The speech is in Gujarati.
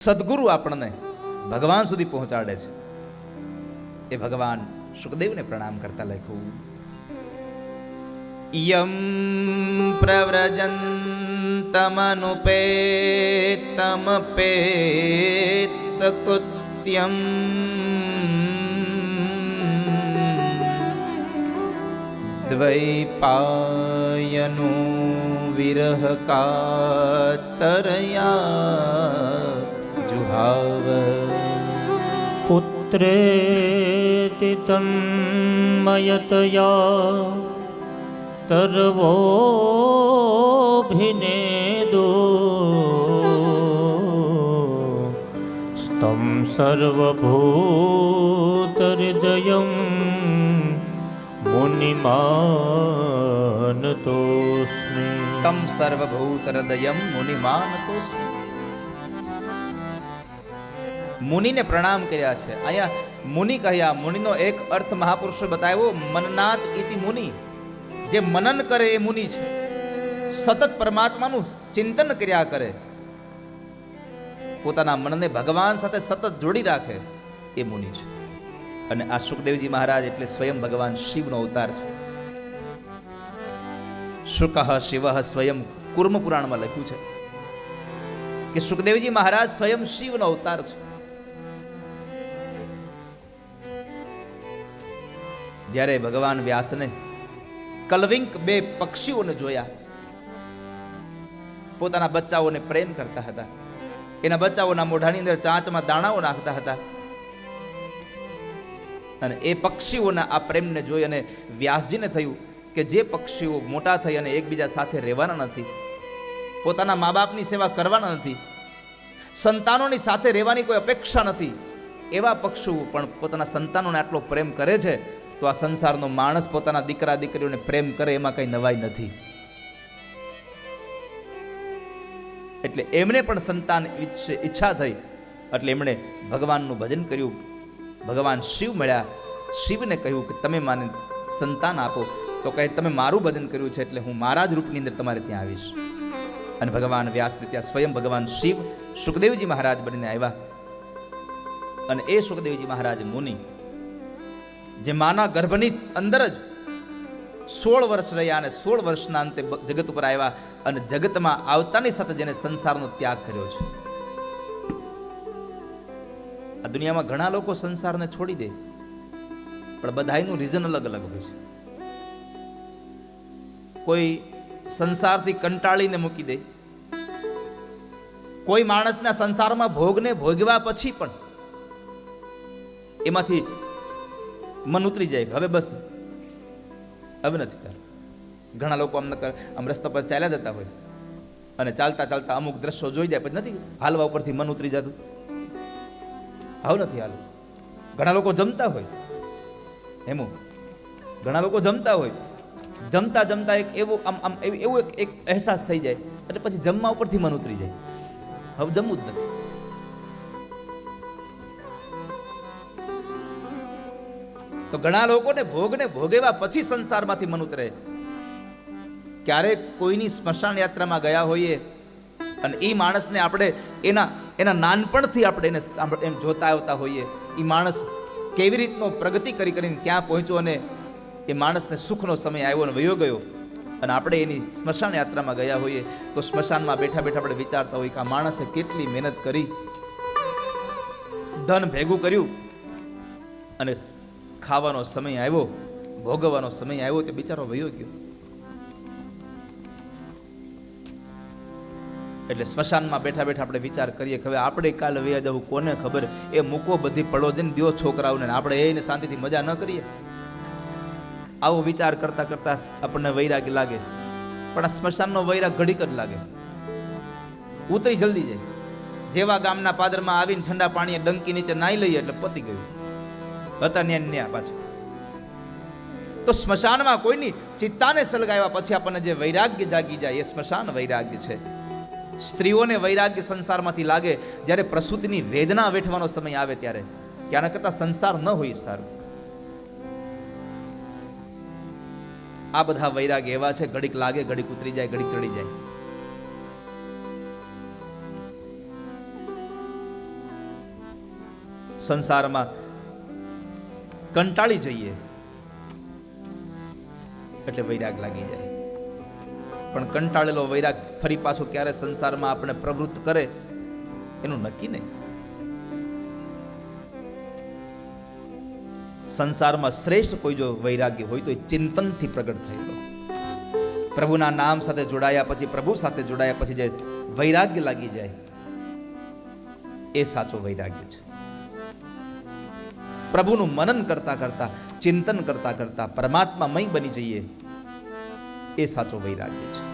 સદગુરુ આપણને ભગવાન સુધી પહોંચાડે છે. એ ભગવાન સુખદેવને પ્રણામ કરતા લખું યમ પ્રવ્રજન પ્રવ્રજંતમનુપેતમ પેત કૃત્યમ દ્વૈપાયનો વિરહ કાતરયા જુહાવ મયતયા તન્મયતયા તર્વોభిનેદો સ્તં સર્વભૂતહૃદયં મુનિમાનતોસ્મિ તમ સર્વભૂત હૃદયમ મુનિમાન મુનિને પ્રણામ કર્યા છે. અહીંયા મુનિ કહ્યા, મુનિનો એક અર્થ મહાપુરુષે બતાવ્યો મનનાથ ઇતિ મુનિ. જે મનન કરે એ મુનિ છે. સતત પરમાત્માનું ચિંતન કર્યા કરે. પોતાના મનને ભગવાન સાથે સતત જોડી રાખે એ મુનિ છે. અને આ સુખદેવજી મહારાજ એટલે સ્વયં ભગવાન શિવનો અવતાર છે. શુક શિવ સ્વયં કુર્મ પુરાણમાં લખ્યું છે કે સુખદેવજી મહારાજ સ્વયં શિવનો અવતાર છે. જ્યારે ભગવાન વ્યાસને કલવિંક બે પક્ષીઓને જોયા, પોતાના બચ્ચાઓને પ્રેમ કરતા હતા. એના બચ્ચાઓના મોઢાની અંદર ચાંચમાં દાણાઓ નાખતા હતા. અને એ પક્ષીઓના આ પ્રેમને જોઈ અને વ્યાસજીને થયું કે જે પક્ષીઓ મોટા થઈ અને એકબીજા સાથે રહેવાના નથી, પોતાના મા બાપની સેવા કરવાના નથી, સંતાનોની સાથે રહેવાની કોઈ અપેક્ષા નથી, એવા પક્ષીઓ પણ પોતાના સંતાનોને આટલો પ્રેમ કરે છે તો આ સંસારનો માણસ પોતાના દીકરા દીકરીઓને પ્રેમ કરે એમાં કઈ નવાઈ નથી. એટલે એમને પણ સંતાન ઈચ્છા થઈ, એટલે એમણે ભગવાનનું ભજન કર્યું. ભગવાન શિવ મળ્યા. શિવને કહ્યું કે તમે મને સંતાન આપો. તો કહે, તમે મારું ભજન કર્યું છે, એટલે હું મારા જ રૂપની અંદર તમારે ત્યાં આવીશ. અને ભગવાન વ્યાસને ત્યાં સ્વયં ભગવાન શિવ, સુખદેવજી મહારાજ બનીને આવ્યા. અને એ સુખદેવજી મહારાજ મુનિ જે માના ગર્ભની અંદર જ સોળ વર્ષ રહ્યા અને સોળ વર્ષના અંતે જગત ઉપર આવ્યા અને જગતમાં આવતાની સાથે જેને સંસારનો ત્યાગ કર્યો છે. આ દુનિયામાં ઘણા લોકો સંસારને છોડી દે, પણ બધાયનું રીઝન અલગ અલગ હોય છે. કોઈ સંસારથી કંટાળીને મૂકી દે, કોઈ માણસના સંસારમાં ભોગને ભોગવા પછી પણ એમાંથી મન ઉતરી જાય હવે બસ. હવે નથી ચાલ ઘણા લોકો આમ નકર, આમ રસ્તા પર ચાલ્યા જતા હોય. અને ચાલતા ચાલતા અમુક દ્રશ્યો જોઈ જાય, પછી નથી હાલવા ઉપરથી મન ઉતરી જતું. હાવ નથી હાલ ઘણા લોકો જમતા હોય. હેમો ઘણા લોકો જમતા હોય. જમતા જમતા એક એવો આમ આમ એવી- એક એક અહેસાસ થઈ જાય. અને પછી જમવા ઉપરથી મન ઉતરી જાય. હવે જમવું જ નથી. તો ઘણા લોકોને ભોગને ભોગેવા પછી સંસારમાંથી મન ઉતરે ક્યારેક કોઈની સ્મશાન યાત્રામાં ગયા હોઈએ અને એ માણસને આપણે એના એના નાનપણથી આપણે એને એમ જોતા આવતા હોઈએ એ માણસ કેવી રીતનો પ્રગતિ કરી કરીને ક્યાં પહોંચ્યો અને એ માણસને સુખનો સમય આવ્યો અને વયો ગયો. અને આપણે એની સ્મશાન યાત્રામાં ગયા હોઈએ તો સ્મશાનમાં બેઠા બેઠા આપણે વિચારતા હોઈએ કે આ માણસે કેટલી મહેનત કરી, ધન ભેગું કર્યું અને ખાવાનો સમય આવ્યો, ભોગવવાનો સમય આવ્યો તે બિચારો વયો ગયો. એટલે સ્મશાનમાં બેઠા બેઠા આપણે વિચાર કરીએ કે હવે આપણે કાલે વયા જવું કોને ખબર? એ મૂકો બધી પડો જઈને દિયો છોકરાઓને આપણે એને શાંતિથી મજા ન કરીએ. આવો વિચાર કરતા કરતા આપણને વૈરાગ્ય લાગે. પણ આ સ્મશાનનો વૈરાગ ઘડીક જ લાગે. ઉતરી જલ્દી જાય. જેવા ગામના પાદરમાં આવીને ઠંડા પાણીએ ડંકી નીચે નાઈ લઈએ એટલે પતી ગયું. હતા ન્યા તો સ્મશાનમાં કોઈની ચિત્તાને સળગાવ્યા પછી આપણને જે વૈરાગ્ય જાગી જાય, એ સ્મશાન વૈરાગ્ય છે. સ્ત્રીઓને વૈરાગ્ય સંસારમાંથી લાગે જ્યારે પ્રસૂતિની વેદના વેઠવાનો સમય આવે ત્યારે. કે આના સંસાર ન હોય સારું. આ બધા વૈરાગ્ય એવા છે, ઘડીક લાગે, ઘડીક ઉતરી જાય, ઘડીક ચડી જાય. સંસારમાં કંટાળી જઈએ. એટલે વૈરાગ લાગી જાય. પણ કંટાળેલો વૈરાગ ફરી પાછો ક્યારે સંસારમાં આપણે પ્રવૃત્ત કરે, એનું નક્કી નહીં. સંસારમાં શ્રેષ્ઠ કોઈ જો વૈરાગ્ય હોય તો એ ચિંતનથી પ્રગટ થયેલો પ્રભુના નામ સાથે જોડાયા પછી, પ્રભુ સાથે જોડાયા પછી જે વૈરાગ્ય લાગી જાય, એ સાચો વૈરાગ્ય છે. પ્રભુનું મનન કરતા કરતા ચિંતન કરતા કરતા પરમાત્મામય બની જઈએ. એ સાચો વૈરાગ્ય છે.